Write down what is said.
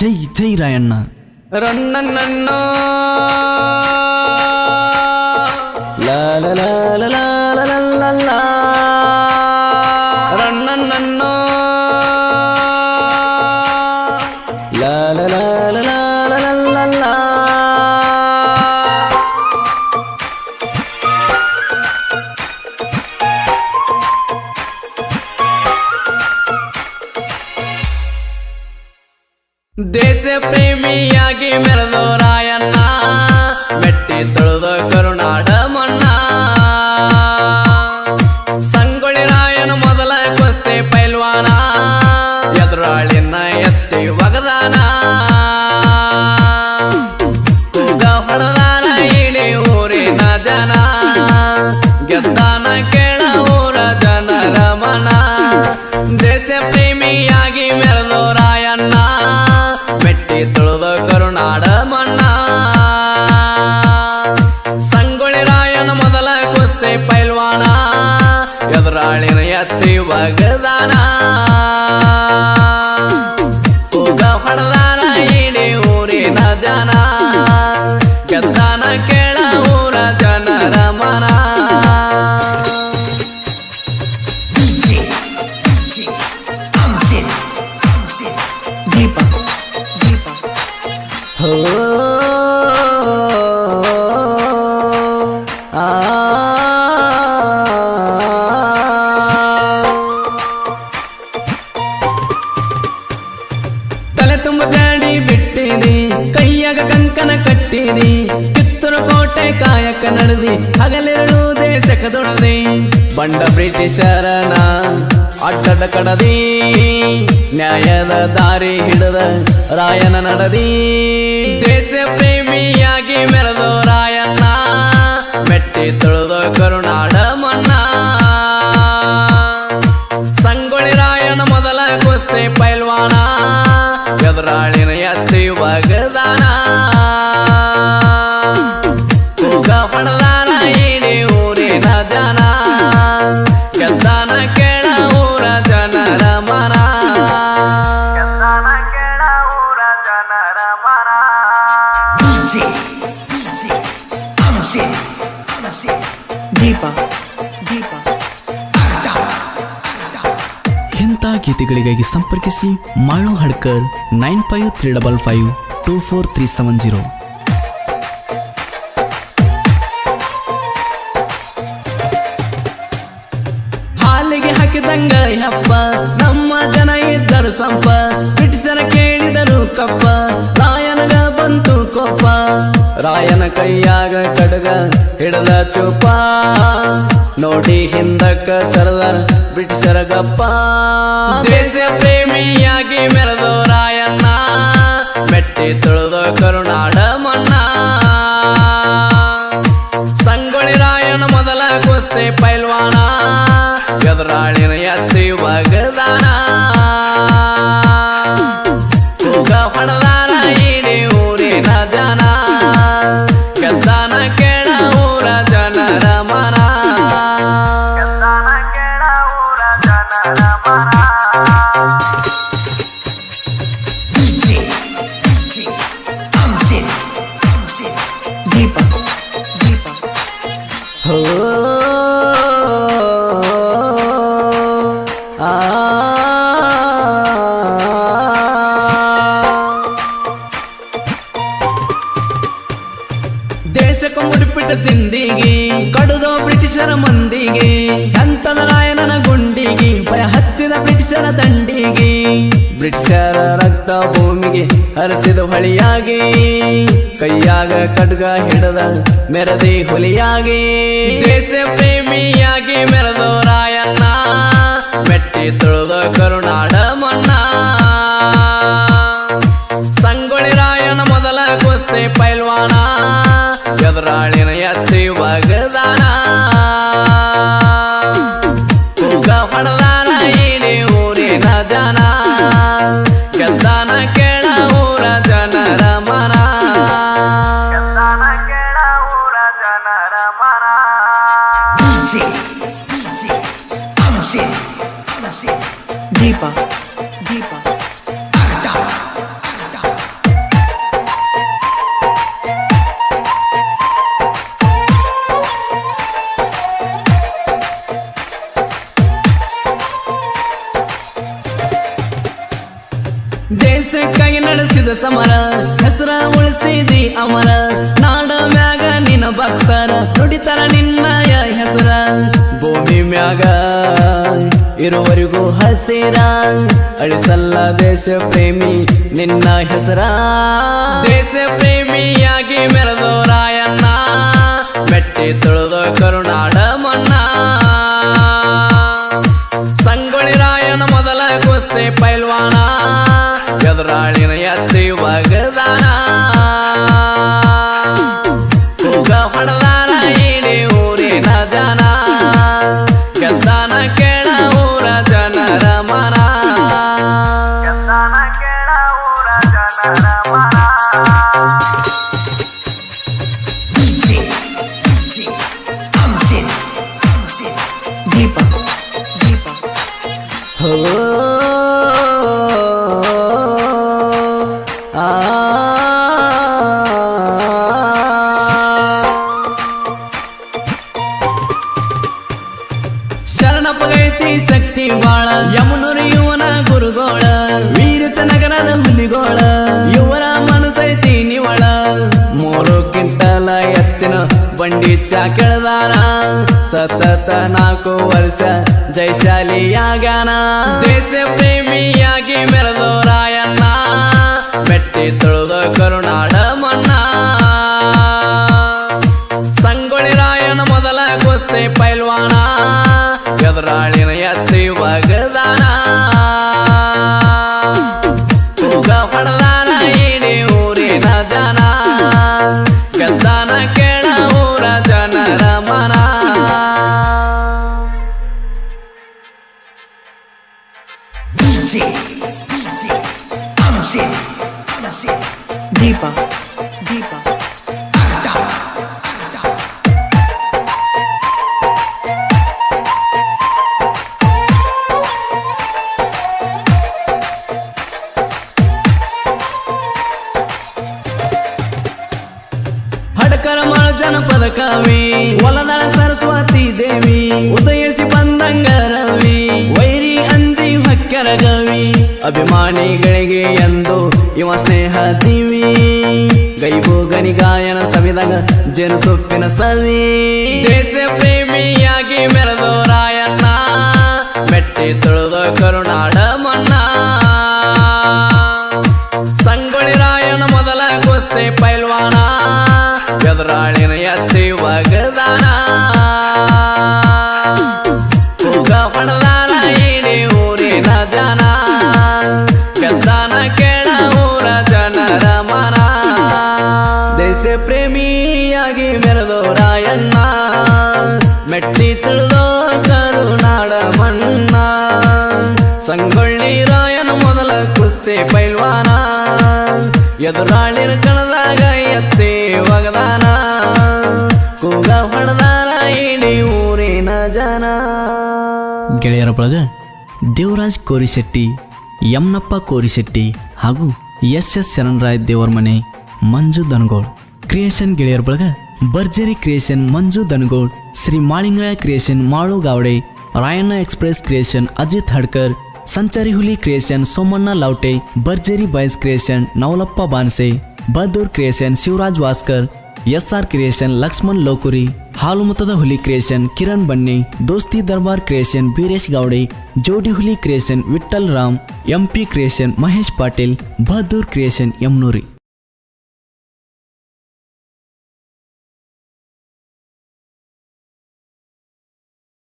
జై జై రాయన్న రన్నన్నన్నా ಪ್ರೇಮಿಯಾಗಿ ಮೆರೆದೋ ಒಗದಾನ. ಕೂಗ ಹೊಡೆದಾನ ಇಡೀ ಊರಿನ ಜನ. ಗೆದ್ದಾನ ಕೇಳ ಊರ ಜನರ ಮನ. ದೀಪ ದೀಪ ಹೋ. ಬಂದಿ ಹಗಲೆರಡು ದೇಶಕದೊಡದಿ ಬಂಡ ಬ್ರಿಟಿಷರನ ಅಟ್ಟದ ಕಡದಿ, ನ್ಯಾಯದ ದಾರಿ ಹಿಡದ ರಾಯನ ನಡದಿ. ದೇಶ ಪ್ರೇಮಿಯಾಗಿ ಮೆರೆದೋರ ಇಂಥ ಗೀತೆಗಳಿಗಾಗಿ ಸಂಪರ್ಕಿಸಿ Malu Hadkar nine five three double five two four three seven zero. ಹಾಲಿಗೆ ಹಾಕಿದಂಗ ಯಪ್ಪ, ನಮ್ಮ ಜನ ಇದ್ದರು ಸಂಪ, ಬ್ರಿಟಿಷರ ಕೇಳಿದರು ಕಪ್ಪ ರಾಯನಗ ಬಂತು ಕೋಪ. ರಾಯನ ಕೈಯಾಗ ಕಡಗ ಹಿಡದ ಚೂಪ. ನೋಡಿ ಹಿಂದಕ್ಕ ಸರದ ಬಿಟ್ಟು ಸರಗಪ್ಪ. ದೇಶ ಪ್ರೇಮಿಯಾಗಿ ಮೆರೆದೋ ದೀಪ ದೀಪ ದೇಶಕ್ಕೆ ಮುಡಿಪಿಟ್ಟ ಜಿಂದಿಗೆ ಕಡುಗೋ ಬ್ರಿಟಿಷರ ಮಂದಿಗೆ ಅಂತನ ರಾಯಣನ ಗುಂಡಿಗೆ ಹಚ್ಚಿದ ಬ್ರಿಟಿಷರ ದಂಡಿಗೆ. ಬ್ರಿಟಿಷರ ರಕ್ತ ಭೂಮಿಗೆ ಹರಿಸಿದ ಹೊಳಿಯಾಗಿ, ಕೈಯಾಗ ಖಡ್ಗ ಹಿಡದ ಮೆರದಿ ಹುಲಿಯಾಗಿ ದೇಶ ಪ್ರೇಮಿಯಾಗಿ ಮೆರೆದೋ ರಾಯಣ್ಣ, ಮೆಟ್ಟಿ ತುಳಿದ ಕರುನಾಡ ಸಮರ, ಹೆಸರ ಉಳಿಸಿದಿ ಅಮರ. ನಾಡ ಮ್ಯಾಗ ನಿನ್ನ ಭಕ್ತರ, ನುಡಿತರ ನಿನ್ನಯ ಹೆಸರ. ಭೂಮಿ ಮ್ಯಾಗ ಇರುವರಿಗೂ ಹಸಿರ, ಅಳಿಸಲ್ಲ ದೇಶ ಪ್ರೇಮಿ ನಿನ್ನ ಹೆಸರ. ದೇಶ ಪ್ರೇಮಿಯಾಗಿ ಮೆರೆದು ರಾಯಣ್ಣ ಹುಲಿಗೋಳ ಇವರ ಮನಸೈತಿ ನಿವಳ. ಮೂರು ಕ್ವಿಂಟಲ ಎತ್ತಿನ ಬಂಡಿ ಚಾಕೆಳ್ದಾನ ಸತತ ನಾಲ್ಕು ವರ್ಷ ಜೈಶಾಲಿಯಾಗನ ದೇಶ ಪ್ರೇಮಿಯಾಗಿ ಮೆರೆದು ರಾಯಣ್ಣ ಮೆಟ್ಟಿ ತೊಳೆದ ಕರುನಾಡ ಉದಯಿಸಿ ಬಂದಂಗ ರವಿ, ವೈರಿ ಅಂಜಿ ಹಕ್ಕರ ಗವಿ, ಅಭಿಮಾನಿಗಳಿಗೆ ಎಂದು ಇವ ಸ್ನೇಹ ಜೀವಿ. ಗೈಬು ಗನಿ ಗಾಯನ ಸವಿದಾಗ ಜೇನುತುಪ್ಪಿನ ಸವಿ. ದೇಶ ಪ್ರೇಮಿಯಾಗಿ ಮೆರೆದು ರಾಯಣ್ಣ ಎದುರಾಳಿನ ಕಣದಾಗ ಎತ್ತಿ ಒಗದಾನ ಕೂಗ ಹೊಡೆದಾನ ಇಡೀ ಊರಿನ ಜನ. ಗೆಳೆಯರ ಬಳಗ, ದೇವರಾಜ್ ಕೋರಿಶೆಟ್ಟಿ ಯಮ್ನಪ್ಪ ಕೋರಿಶೆಟ್ಟಿ ಹಾಗೂ ಎಸ್ ಎಸ್ ಶರಣರಾಯ್ ದೇವರ ಮನೆ ಮಂಜು ದನಗೋಳ್. ಕ್ರಿಯೇಷನ್ ಗೆಳೆಯರ ಬಳಗ, Bharjari creation Manju Danagol, Shri Malingaraya creation Malu Gawade, Rayanna express creation Ajit Hadkar Sanchari Huli creation Somanna Loute Bharjari boys creation Navalappa Bhanse Badur creation Shivraj Waskar S R creation Laxman Lokuri, ಹಾಲುಮತದ ಹುಲಿ creation Kiran ಬನ್ನಿ, ದೋಸ್ತಿ ದರ್ಬಾರ್ creation Veeresh Gowde, Jodi Huli creation Vithal Ram, MP creation Mahesh Patil, Bahaddur creation Yamnoori.